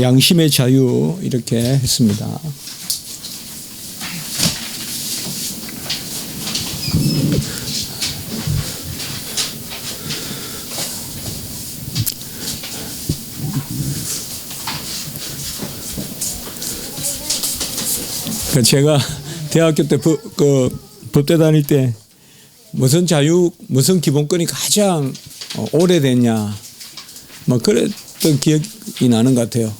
양심의 자유 이렇게 했습니다. 그 제가 대학교 때 법, 그 법대 다닐 때 무슨 자유 무슨 기본권이 가장 어, 오래됐냐 뭐 그랬던 기억이 나는 것 같아요.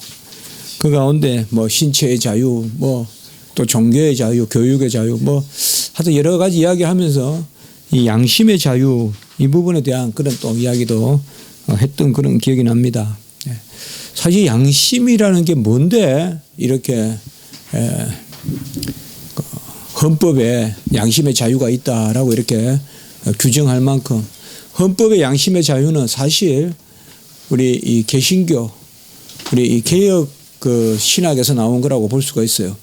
그 가운데 뭐 신체의 자유 뭐 또 종교의 자유 교육의 자유 뭐 하여튼 여러 가지 이야기하면서 이 양심의 자유 이 부분에 대한 그런 또 이야기도 어, 했던 그런 기억이 납니다. 예. 사실 양심이라는 게 뭔데 이렇게 에, 그 헌법에 양심의 자유가 있다라고 이렇게 규정할 만큼 헌법의 양심의 자유는 사실 우리 이 개신교 우리 이 개혁 그 신학에서 나온 거라고 볼 수가 있어요.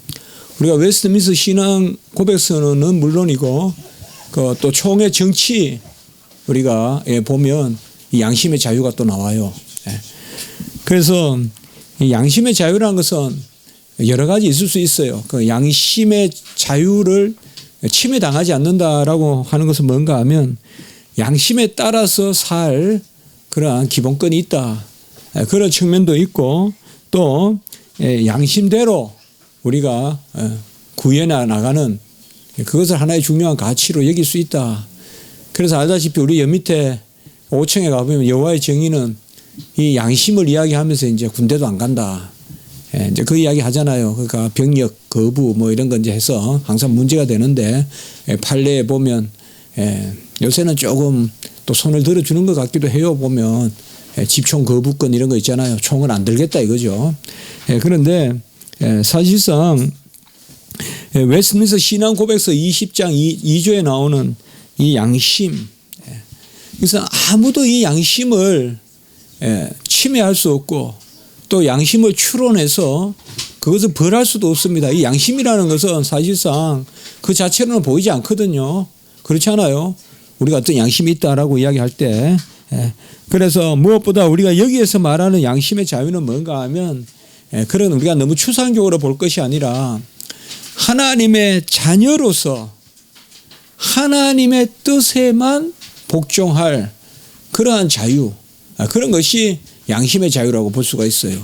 우리가 웨스트민스 신앙 고백서는 물론이고 그 또 총회 정치 우리가 예, 보면 이 양심의 자유가 또 나와요. 예. 그래서 이 양심의 자유라는 것은 여러 가지 있을 수 있어요. 그 양심의 자유를 침해당하지 않는다라고 하는 것은 뭔가 하면 양심에 따라서 살 그러한 기본권이 있다. 예, 그런 측면도 있고 또 예, 양심대로 우리가 어, 구해 나가는 그것을 하나의 중요한 가치로 여길 수 있다. 그래서 알다시피 우리 여 밑에 5층에 가보면 여호와의 정의는 이 양심을 이야기하면서 이제 군대도 안 간다. 예, 이제 그 이야기 하잖아요. 그러니까 병력 거부 뭐 이런 건 이제 해서 항상 문제가 되는데 예, 판례에 보면 예, 요새는 조금 또 손을 들어주는 것 같기도 해요. 보면 예, 집총 거부권 이런 거 있잖아요. 총을 안 들겠다 이거죠. 예, 그런데 예, 사실상 예, 웨스트민스 신앙 고백서 20장 2, 조에 나오는 이 양심. 예, 그래서 아무도 이 양심을 예, 침해할 수 없고 또 양심을 추론해서 그것을 벌할 수도 없습니다. 이 양심이라는 것은 사실상 그 자체로는 보이지 않거든요. 그렇지 않아요? 우리가 어떤 양심이 있다라고 이야기할 때. 예, 그래서 무엇보다 우리가 여기에서 말하는 양심의 자유는 뭔가 하면 예, 그런 우리가 너무 추상적으로 볼 것이 아니라 하나님의 자녀로서 하나님의 뜻에만 복종할 그러한 자유 아, 그런 것이 양심의 자유라고 볼 수가 있어요.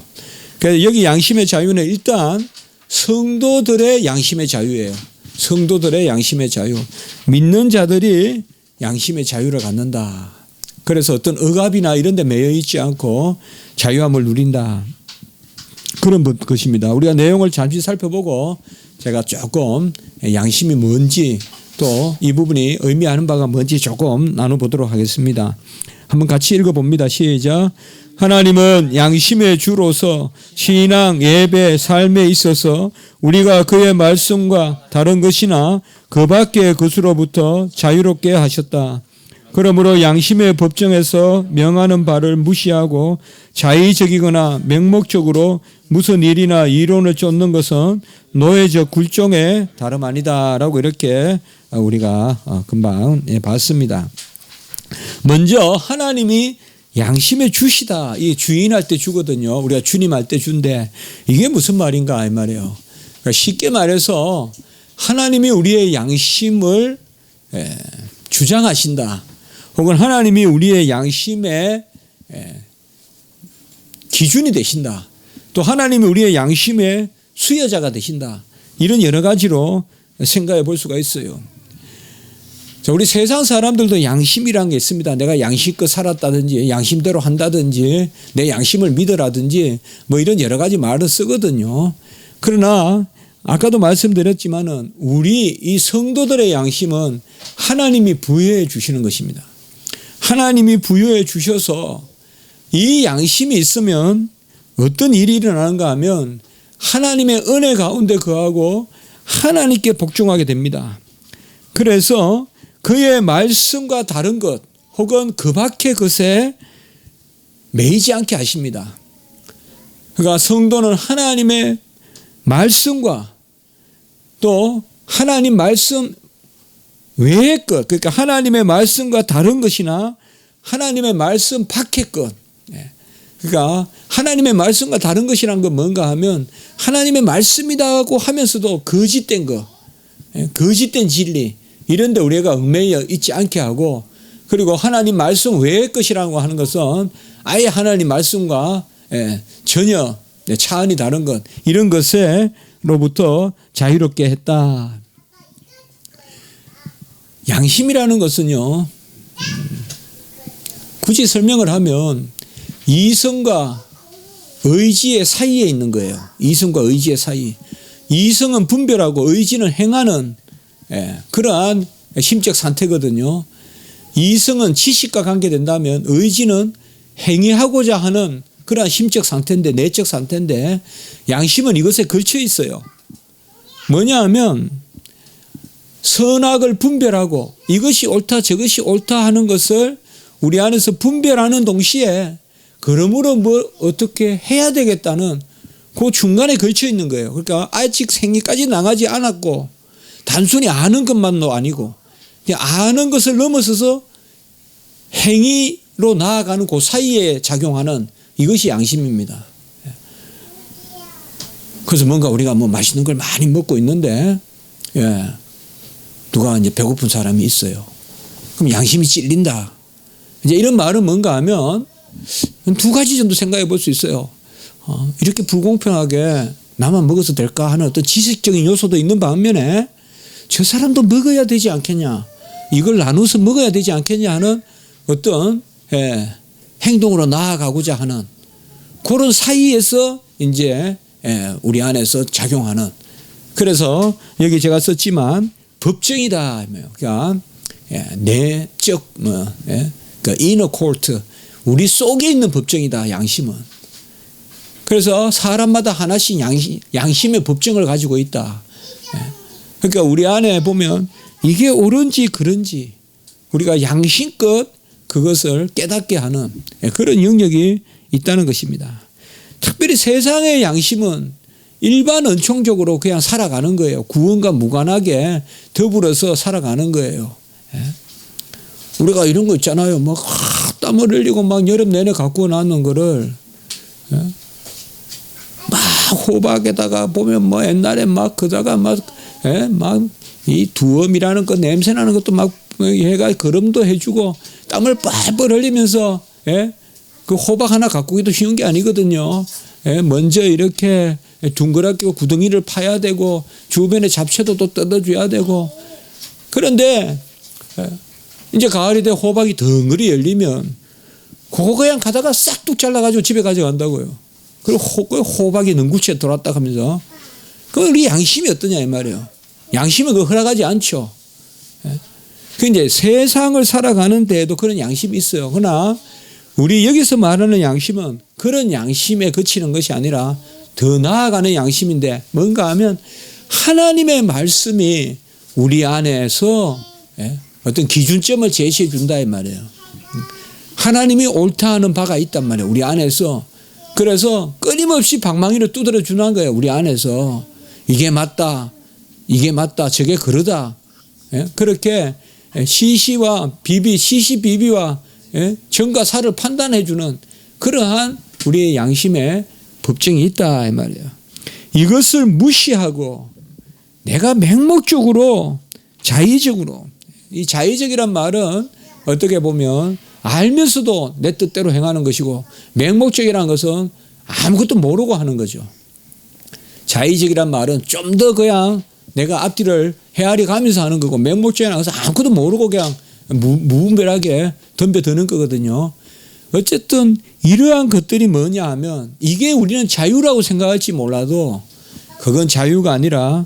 그래서 여기 양심의 자유는 일단 성도들의 양심의 자유예요. 성도들의 양심의 자유. 믿는 자들이 양심의 자유를 갖는다. 그래서 어떤 억압이나 이런 데 매여 있지 않고 자유함을 누린다. 그런 것입니다. 우리가 내용을 잠시 살펴보고 제가 조금 양심이 뭔지 또 이 부분이 의미하는 바가 뭔지 조금 나눠보도록 하겠습니다. 한번 같이 읽어봅니다. 시작. 하나님은 양심의 주로서 신앙, 예배, 삶에 있어서 우리가 그의 말씀과 다른 것이나 그 밖의 것으로부터 자유롭게 하셨다. 그러므로 양심의 법정에서 명하는 바를 무시하고 자의적이거나 맹목적으로 무슨 일이나 이론을 쫓는 것은 노예적 굴종의 다름 아니다라고 이렇게 우리가 금방 예, 봤습니다. 먼저 하나님이 양심의 주시다. 이 주인할 때 주거든요. 우리가 주님 할 때 준대. 이게 무슨 말인가 이 말이에요. 그러니까 쉽게 말해서 하나님이 우리의 양심을 예, 주장하신다. 혹은 하나님이 우리의 양심의 예, 기준이 되신다. 또 하나님이 우리의 양심의 수여자가 되신다. 이런 여러 가지로 생각해 볼 수가 있어요. 자, 우리 세상 사람들도 양심이란 게 있습니다. 내가 양심껏 살았다든지, 양심대로 한다든지, 내 양심을 믿으라든지, 뭐 이런 여러 가지 말을 쓰거든요. 그러나, 아까도 말씀드렸지만은, 우리 이 성도들의 양심은 하나님이 부여해 주시는 것입니다. 하나님이 부여해 주셔서 이 양심이 있으면 어떤 일이 일어나는가 하면 하나님의 은혜 가운데 거하고 하나님께 복종하게 됩니다. 그래서 그의 말씀과 다른 것 혹은 그 밖의 것에 매이지 않게 하십니다. 그러니까 성도는 하나님의 말씀과 또 하나님 말씀 외의 것, 그러니까 하나님의 말씀과 다른 것이나 하나님의 말씀 밖의 것, 예. 그러니까 하나님의 말씀과 다른 것이란 건 뭔가 하면 하나님의 말씀이라고 하면서도 거짓된 거, 예, 거짓된 진리 이런데 우리가 얽매여 있지 않게 하고 그리고 하나님 말씀 외의 것이라고 하는 것은 아예 하나님 말씀과 예, 전혀 차원이 다른 것 이런 것에로부터 자유롭게 했다. 양심이라는 것은요 음, 굳이 설명을 하면 이성과 의지의 사이에 있는 거예요. 이성과 의지의 사이. 이성은 분별하고 의지는 행하는 예, 그러한 심적 상태거든요. 이성은 지식과 관계된다면 의지는 행위하고자 하는 그러한 심적 상태인데 내적 상태인데 양심은 이것에 걸쳐 있어요. 뭐냐 하면 선악을 분별하고 이것이 옳다 저것이 옳다 하는 것을 우리 안에서 분별하는 동시에 그러므로 뭐 어떻게 해야 되겠다는 그 중간에 걸쳐 있는 거예요. 그러니까 아직 생리까지 나가지 않았고 단순히 아는 것만도 아니고 아는 것을 넘어서서 행위로 나아가는 그 사이에 작용하는 이것이 양심입니다. 그래서 뭔가 우리가 뭐 맛있는 걸 많이 먹고 있는데 예. 누가 이제 배고픈 사람이 있어요. 그럼 양심이 찔린다. 이제 이런 말은 뭔가 하면 두 가지 정도 생각해 볼 수 있어요. 어, 이렇게 불공평하게 나만 먹어서 될까 하는 어떤 지식적인 요소도 있는 반면에 저 사람도 먹어야 되지 않겠냐. 이걸 나눠서 먹어야 되지 않겠냐 하는 어떤 예, 행동으로 나아가고자 하는 그런 사이에서 이제 예, 우리 안에서 작용하는 그래서 여기 제가 썼지만 법정이다. 그러니까 예, 내적 뭐 예, 그 inner court 우리 속에 있는 법정이다. 양심은. 그래서 사람마다 하나씩 양심, 양심의 법정을 가지고 있다. 예. 그러니까 우리 안에 보면 이게 옳은지 그런지 우리가 양심껏 그것을 깨닫게 하는 예, 그런 영역이 있다는 것입니다. 특별히 세상의 양심은 일반 은총적으로 그냥 살아가는 거예요. 구원과 무관하게 더불어서 살아가는 거예요. 예. 우리가 이런 거 있잖아요. 막 땀을 흘리고 막 여름 내내 갖고 나는 거를 예. 막 호박에다가 보면 뭐 옛날에 막 그다가 막막이 두엄이라는 거 냄새 나는 것도 막 얘가 거름도 해주고 땀을 뻘뻘 흘리면서 예? 그 호박 하나 가꾸기도 쉬운 게 아니거든요. 예? 먼저 이렇게 둥그랗게 구덩이를 파야 되고 주변에 잡채도 또 뜯어줘야 되고 그런데 예? 이제 가을이 돼 호박이 덩그리 열리면 그거 그냥 가다가 싹둑 잘라가지고 집에 가져간다고요. 그리고 호, 그 호박이 능구치에 돌았다 하면서 그 우리 양심이 어떠냐 이 말이에요. 양심은 그 허락하지 않죠. 예? 그 이제 세상을 살아가는 데에도 그런 양심이 있어요. 그러나 우리 여기서 말하는 양심은 그런 양심에 그치는 것이 아니라 더 나아가는 양심인데 뭔가 하면 하나님의 말씀이 우리 안에서 예? 어떤 기준점을 제시해 준다 이 말이에요. 하나님이 옳다 하는 바가 있단 말이에요. 우리 안에서. 그래서 끊임없이 방망이를 두드려 주는 거예요. 우리 안에서. 이게 맞다. 이게 맞다. 저게 그러다. 예? 그렇게 시시와 비비, 시시 비비와 예? 정과 사를 판단해 주는 그러한 우리의 양심의 법정이 있다 이 말이에요. 이것을 무시하고 내가 맹목적으로 자의적으로 이 자의적이란 말은 어떻게 보면 알면서도 내 뜻대로 행하는 것이고 맹목적이라는 것은 아무것도 모르고 하는 거죠. 자의적이란 말은 좀 더 그냥 내가 앞뒤를 헤아리 가면서 하는 거고 맹목적이라는 것은 아무것도 모르고 그냥 무, 무분별하게 덤벼드는 거거든요. 어쨌든 이러한 것들이 뭐냐 하면 이게 우리는 자유라고 생각할지 몰라도 그건 자유가 아니라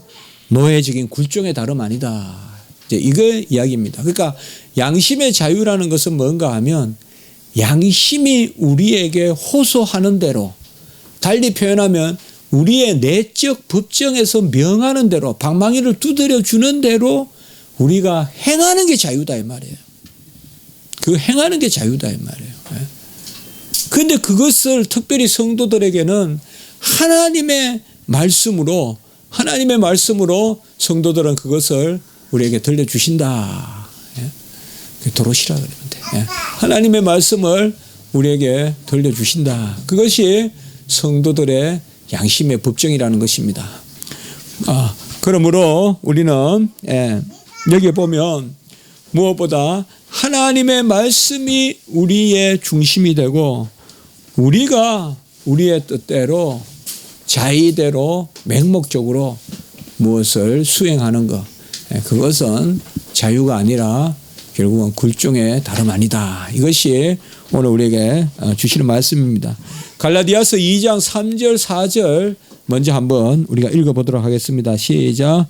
노예적인 굴종의 다름 아니다. 이제 이거 이야기입니다. 그러니까 양심의 자유라는 것은 뭔가 하면 양심이 우리에게 호소하는 대로 달리 표현하면 우리의 내적 법정에서 명하는 대로 방망이를 두드려 주는 대로 우리가 행하는 게 자유다 이 말이에요. 그 행하는 게 자유다 이 말이에요. 그런데 그것을 특별히 성도들에게는 하나님의 말씀으로 하나님의 말씀으로 성도들은 그것을 우리에게 들려주신다. 예? 도로시라 그러면 돼. 예? 하나님의 말씀을 우리에게 돌려주신다. 그것이 성도들의 양심의 법정이라는 것입니다. 아, 그러므로 우리는 예, 여기 보면 무엇보다 하나님의 말씀이 우리의 중심이 되고 우리가 우리의 뜻대로 자의대로 맹목적으로 무엇을 수행하는 것 예, 그것은 자유가 아니라 결국은 굴종의 다름 아니다. 이것이 오늘 우리에게 어, 주시는 말씀입니다. 갈라디아서 2장 3절 4절 먼저 한번 우리가 읽어보도록 하겠습니다. 시작.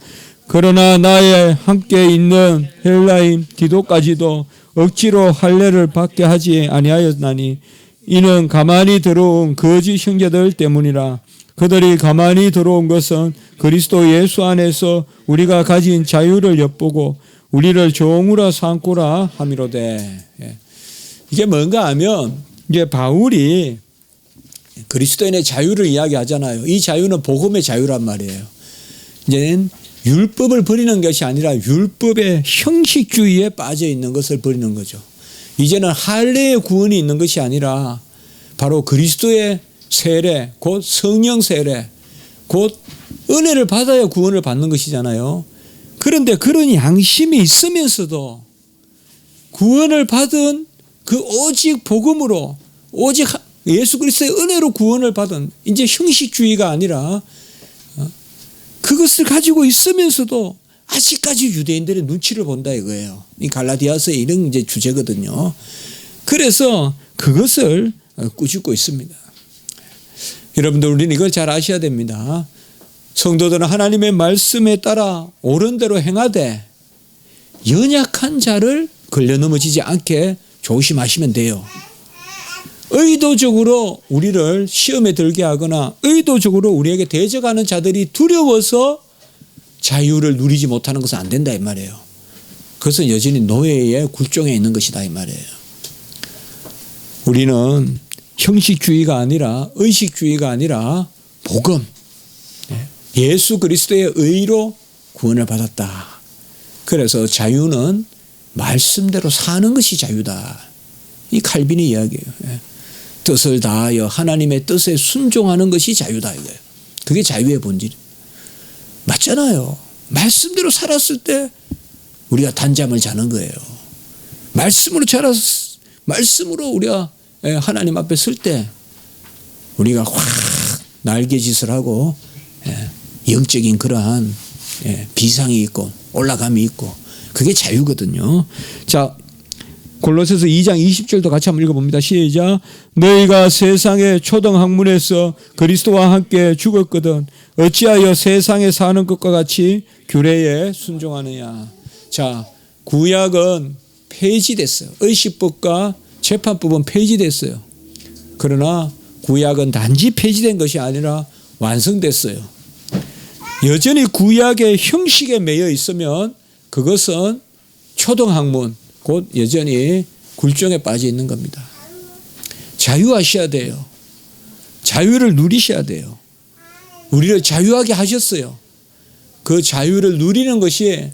그러나 나의 함께 있는 헬라인 디도까지도 억지로 할례를 받게 하지 아니하였나니 이는 가만히 들어온 거짓 형제들 때문이라 그들이 가만히 들어온 것은 그리스도 예수 안에서 우리가 가진 자유를 엿보고 우리를 종으로 삼고라 함이로되 예. 이게 뭔가 하면 이제 바울이 그리스도인의 자유를 이야기하잖아요. 이 자유는 복음의 자유란 말이에요. 이제는 율법을 버리는 것이 아니라 율법의 형식주의에 빠져 있는 것을 버리는 거죠. 이제는 할례의 구원이 있는 것이 아니라 바로 그리스도의 세례, 곧 성령 세례, 곧 은혜를 받아야 구원을 받는 것이잖아요. 그런데 그런 양심이 있으면서도 구원을 받은 그 오직 복음으로 오직 예수 그리스도의 은혜로 구원을 받은 이제 형식주의가 아니라 어, 그것을 가지고 있으면서도 아직까지 유대인들의 눈치를 본다 이거예요. 이 갈라디아서의 이런 이제 주제거든요. 그래서 그것을 어, 꾸짖고 있습니다. 여러분들 우리는 이걸 잘 아셔야 됩니다. 성도들은 하나님의 말씀에 따라 옳은 대로 행하되 연약한 자를 걸려 넘어지지 않게 조심하시면 돼요. 의도적으로 우리를 시험에 들게 하거나 의도적으로 우리에게 대적하는 자들이 두려워서 자유를 누리지 못하는 것은 안 된다 이 말이에요. 그것은 여전히 노예의 굴종에 있는 것이다 이 말이에요. 우리는 형식주의가 아니라 의식주의가 아니라 복음 예수 그리스도의 의로 구원을 받았다. 그래서 자유는 말씀대로 사는 것이 자유다. 이 칼빈의 이야기예요. 예. 뜻을 다하여 하나님의 뜻에 순종하는 것이 자유다 이거예요. 그게 자유의 본질. 맞잖아요. 말씀대로 살았을 때 우리가 단잠을 자는 거예요. 말씀으로 자랐 말씀으로 우리가 예, 하나님 앞에 설 때 우리가 확 날개짓을 하고 예, 영적인 그러한 비상이 있고 올라감이 있고 그게 자유거든요. 자, 골로새서 2장 20절도 같이 한번 읽어봅니다. 시작. 너희가 세상의 초등 학문에서 그리스도와 함께 죽었거든 어찌하여 세상에 사는 것과 같이 규례에 순종하느냐. 자, 구약은 폐지됐어요. 의식법과 재판법은 폐지됐어요. 그러나 구약은 단지 폐지된 것이 아니라 완성됐어요. 여전히 구약의 형식에 매여 있으면 그것은 초등학문, 곧 여전히 굴종에 빠져 있는 겁니다. 자유하셔야 돼요. 자유를 누리셔야 돼요. 우리를 자유하게 하셨어요. 그 자유를 누리는 것이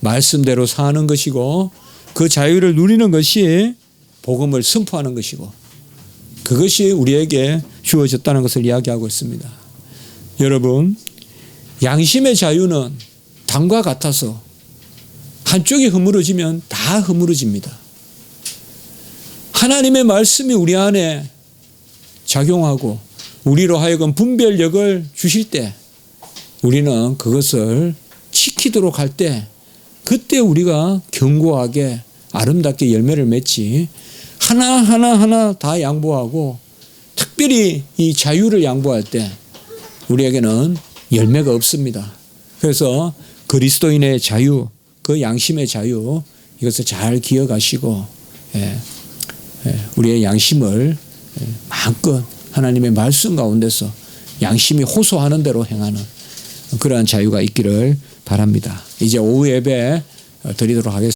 말씀대로 사는 것이고 그 자유를 누리는 것이 복음을 선포하는 것이고 그것이 우리에게 주어졌다는 것을 이야기하고 있습니다. 여러분, 양심의 자유는 담과 같아서 한쪽이 허물어지면 다 허물어집니다. 하나님의 말씀이 우리 안에 작용하고 우리로 하여금 분별력을 주실 때 우리는 그것을 지키도록 할 때 그때 우리가 견고하게 아름답게 열매를 맺지 하나하나 하나 다 양보하고 특별히 이 자유를 양보할 때 우리에게는 열매가 없습니다. 그래서 그리스도인의 자유, 그 양심의 자유 이것을 잘 기억하시고 예, 예, 우리의 양심을 예, 마음껏 하나님의 말씀 가운데서 양심이 호소하는 대로 행하는 그러한 자유가 있기를 바랍니다. 이제 오후 예배 드리도록 하겠습니다.